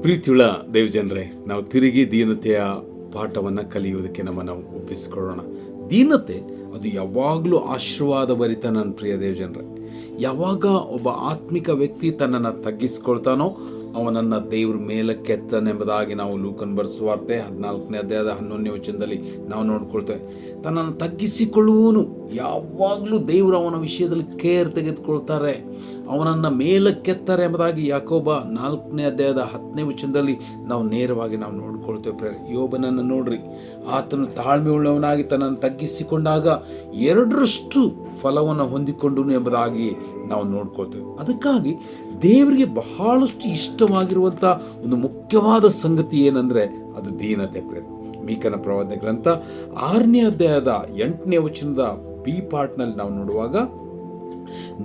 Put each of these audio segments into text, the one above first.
ಪ್ರೀತಿಯುಳ್ಳ ದೇವಜನರೇ ನಾವು ತಿರುಗಿ ದೀನತೆಯ ಪಾಠವನ್ನು ಕಲಿಯುವುದಕ್ಕೆ ನಮ್ಮನ್ನು ಒಪ್ಪಿಸಿಕೊಳ್ಳೋಣ. ದೀನತೆ, ಅದು ಯಾವಾಗಲೂ ಆಶೀರ್ವಾದ ಭರಿತ ನನ್ನ ಪ್ರಿಯ ದೇವಜನರೇ ಯಾವಾಗ ಒಬ್ಬ ಆತ್ಮಿಕ ವ್ಯಕ್ತಿ ತನ್ನನ್ನು ತಗ್ಗಿಸ್ಕೊಳ್ತಾನೋ ಅವನನ್ನು ದೇವ್ರ ಮೇಲಕ್ಕೆತ್ತನೆಂಬುದಾಗಿ ನಾವು ಲೂಕನ್ ಬರ್ಸುವಾರ್ತೆ ಹದಿನಾಲ್ಕನೇ ಅಧ್ಯಾಯದ ಹನ್ನೊಂದನೇ ವಚನದಲ್ಲಿ ನಾವು ನೋಡ್ಕೊಳ್ತೇವೆ. ತನ್ನನ್ನು ತಗ್ಗಿಸಿಕೊಳ್ಳುವನು ಯಾವಾಗಲೂ ದೇವರು ಅವನ ವಿಷಯದಲ್ಲಿ ಕೇರ್ ತೆಗೆದುಕೊಳ್ತಾರೆ. ಮೇಲೆ ಮೇಲಕ್ಕೆತ್ತಾರೆ ಎಂಬುದಾಗಿ ಯಾಕೋಬ ನಾಲ್ಕನೇ ಅಧ್ಯಾಯದ ಹತ್ತನೇ ವಚನದಲ್ಲಿ ನಾವು ನೇರವಾಗಿ ನಾವು ನೋಡ್ಕೊಳ್ತೇವೆ ಪ್ರೇರೆ ಯೋಬನನ್ನು ನೋಡ್ರಿ. ಆತನು ತಾಳ್ಮೆ ಉಳ್ಳವನಾಗಿ ತನ್ನನ್ನು ತಗ್ಗಿಸಿಕೊಂಡಾಗ ಎರಡರಷ್ಟು ಫಲವನ್ನು ಹೊಂದಿಕೊಂಡನು ಎಂಬುದಾಗಿ ನಾವು ನೋಡ್ಕೋತೇವೆ ಅದಕ್ಕಾಗಿ ದೇವರಿಗೆ ಬಹಳಷ್ಟು ಇಷ್ಟವಾಗಿರುವಂಥ ಒಂದು ಮುಖ್ಯವಾದ ಸಂಗತಿ ಏನಂದರೆ ಅದು ದೀನತೆ ಪ್ರೇಮ. ಮೀಕನ ಪ್ರವಾದ ಗ್ರಂಥ ಆರನೇ ಅಧ್ಯಾಯದ ಎಂಟನೇ ವಚನದ ಬಿ ಪಾರ್ಟ್ನಲ್ಲಿ ನಾವು ನೋಡುವಾಗ,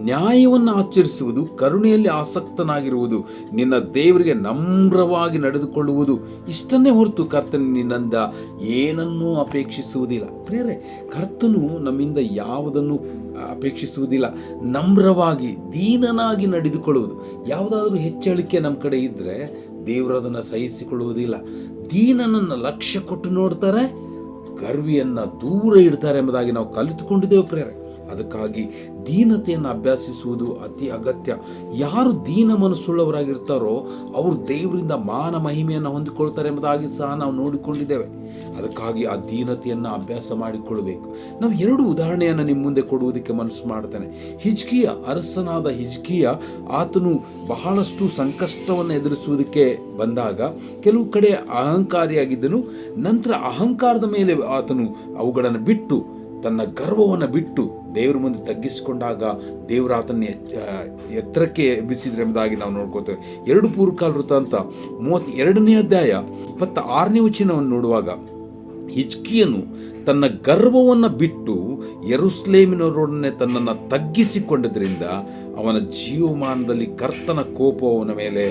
ನ್ಯಾಯವನ್ನು ಆಚರಿಸುವುದು, ಕರುಣೆಯಲ್ಲಿ ಆಸಕ್ತನಾಗಿರುವುದು, ನಿನ್ನ ದೇವರಿಗೆ ನಮ್ರವಾಗಿ ನಡೆದುಕೊಳ್ಳುವುದು, ಇಷ್ಟನ್ನೇ ಹೊರತು ಕರ್ತನ ನಿನ್ನಿಂದ ಏನನ್ನೂ ಅಪೇಕ್ಷಿಸುವುದಿಲ್ಲ. ಪ್ರೇರೆ ಕರ್ತನು ನಮ್ಮಿಂದ ಯಾವುದನ್ನು ಅಪೇಕ್ಷಿಸುವುದಿಲ್ಲ. ನಮ್ರವಾಗಿ, ದೀನನಾಗಿ ನಡೆದುಕೊಳ್ಳುವುದು. ಯಾವುದಾದ್ರೂ ಹೆಚ್ಚಳಿಕೆ ನಮ್ಮ ಕಡೆ ಇದ್ದರೆ ದೇವರು ಅದನ್ನು ಸಹಿಸಿಕೊಳ್ಳುವುದಿಲ್ಲ. ದೀನನನ್ನು ಲಕ್ಷ್ಯ ಕೊಟ್ಟು ನೋಡ್ತಾರೆ, ಗರ್ವಿಯನ್ನು ದೂರ ಇಡ್ತಾರೆ ಎಂಬುದಾಗಿ ನಾವು ಕಲಿತುಕೊಂಡಿದ್ದೇವೆ ಪ್ರೇರೆ ಅದಕ್ಕಾಗಿ ದೀನತೆಯನ್ನು ಅಭ್ಯಾಸಿಸುವುದು ಅತಿ ಅಗತ್ಯ. ಯಾರು ದೀನ ಮನಸ್ಸುಳ್ಳವರಾಗಿರ್ತಾರೋ ಅವರು ದೇವರಿಂದ ಮಾನ ಮಹಿಮೆಯನ್ನು ಹೊಂದಿಕೊಳ್ತಾರೆ ಎಂಬುದಾಗಿ ಸಹ ನಾವು ನೋಡಿಕೊಂಡಿದ್ದೇವೆ. ಅದಕ್ಕಾಗಿ ಆ ದೀನತೆಯನ್ನು ಅಭ್ಯಾಸ ಮಾಡಿಕೊಳ್ಳಬೇಕು. ನಾವು ಎರಡು ಉದಾಹರಣೆಯನ್ನು ನಿಮ್ಮ ಮುಂದೆ ಕೊಡುವುದಕ್ಕೆ ಮನಸ್ಸು ಮಾಡ್ತೇನೆ. ಹಿಜ್ಕಿಯ, ಅರಸನಾದ ಹಿಜ್ಕಿಯ ಆತನು ಬಹಳಷ್ಟು ಸಂಕಷ್ಟವನ್ನು ಎದುರಿಸುವುದಕ್ಕೆ ಬಂದಾಗ ಕೆಲವು ಕಡೆ ಅಹಂಕಾರಿಯಾಗಿದ್ದನು. ನಂತರ ಅಹಂಕಾರದ ಮೇಲೆ ಆತನು ಅವುಗಳನ್ನು ಬಿಟ್ಟು, ತನ್ನ ಗರ್ವವನ್ನು ಬಿಟ್ಟು ದೇವರ ಮುಂದೆ ತಗ್ಗಿಸಿಕೊಂಡಾಗ ದೇವ್ರ ಆತನ ಎತ್ತರಕ್ಕೆ ಎಬ್ಬಿಸಿದ್ರೆ ಎಂಬುದಾಗಿ ನಾವು ನೋಡ್ಕೋತೇವೆ. ಎರಡು ಪೂರ್ವಕಾಲ ವೃತ್ತಾಂತ ಮೂವತ್ತ್ ಎರಡನೇ ಅಧ್ಯಾಯ ಇಪ್ಪತ್ತ ಆರನೇ ವಚನವನ್ನು ನೋಡುವಾಗ ಹಿಜ್ಕಿಯನು ತನ್ನ ಗರ್ವವನ್ನು ಬಿಟ್ಟು ಯರುಸ್ಲೇಮಿನವರೊಡನೆ ತನ್ನನ್ನು ತಗ್ಗಿಸಿಕೊಂಡದ್ರಿಂದ ಅವನ ಜೀವಮಾನದಲ್ಲಿ ಕರ್ತನ ಕೋಪ ಅವನ ಮೇಲೆ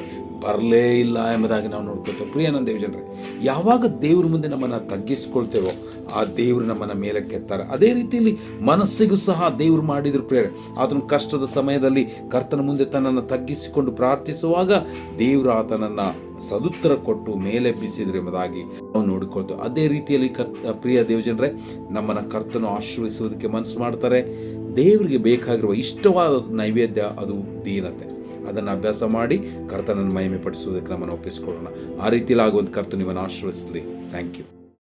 ಬರಲೇ ಇಲ್ಲ ಎಂಬುದಾಗಿ ನಾವು ನೋಡ್ಕೊಳ್ತೇವೆ. ಪ್ರಿಯಾನಂದ ದೇವಜನರೇ, ಯಾವಾಗ ದೇವ್ರ ಮುಂದೆ ನಮ್ಮನ್ನು ತಗ್ಗಿಸ್ಕೊಳ್ತೇವೋ, ಆ ದೇವರು ನಮ್ಮನ್ನು ಮೇಲಕ್ಕೆತ್ತಾರೆ ಅದೇ ರೀತಿಯಲ್ಲಿ ಮನಸ್ಸಿಗೂ ಸಹ ದೇವರು ಮಾಡಿದ್ರು ಪ್ರೇರೆ ಆತನ ಕಷ್ಟದ ಸಮಯದಲ್ಲಿ ಕರ್ತನ ಮುಂದೆ ತನ್ನನ್ನು ತಗ್ಗಿಸಿಕೊಂಡು ಪ್ರಾರ್ಥಿಸುವಾಗ ದೇವರು ಆತನನ್ನು ಸದುತ್ತರ ಕೊಟ್ಟು ಮೇಲೆಬ್ಬಿಸಿದ್ರು ಎಂಬುದಾಗಿ ನಾವು ನೋಡಿಕೊಳ್ತೇವೆ. ಅದೇ ರೀತಿಯಲ್ಲಿ ಕರ್ತ, ಪ್ರಿಯ ದೇವಜನರೇ, ನಮ್ಮನ್ನು ಕರ್ತನು ಆಶ್ರಯಿಸುವುದಕ್ಕೆ ಮನಸ್ಸು ಮಾಡ್ತಾರೆ. ದೇವರಿಗೆ ಬೇಕಾಗಿರುವ ಇಷ್ಟವಾದ ನೈವೇದ್ಯ ಅದು ದೀನತೆ. ಅದನ್ನು ಅಭ್ಯಾಸ ಮಾಡಿ ಕರ್ತನನ್ನು ಮಹಿಮೆ ಪಡಿಸುವುದಕ್ಕೆ ನಮ್ಮನ್ನು ಒಪ್ಪಿಸಿಕೊಡೋಣ ಆ ರೀತಿಯಲ್ಲಿ ಆಗುವಂಥ ಕರ್ತನ ನಿಮ್ಮನ್ನು ಆಶ್ರಯಿಸಲಿ ಥ್ಯಾಂಕ್ ಯು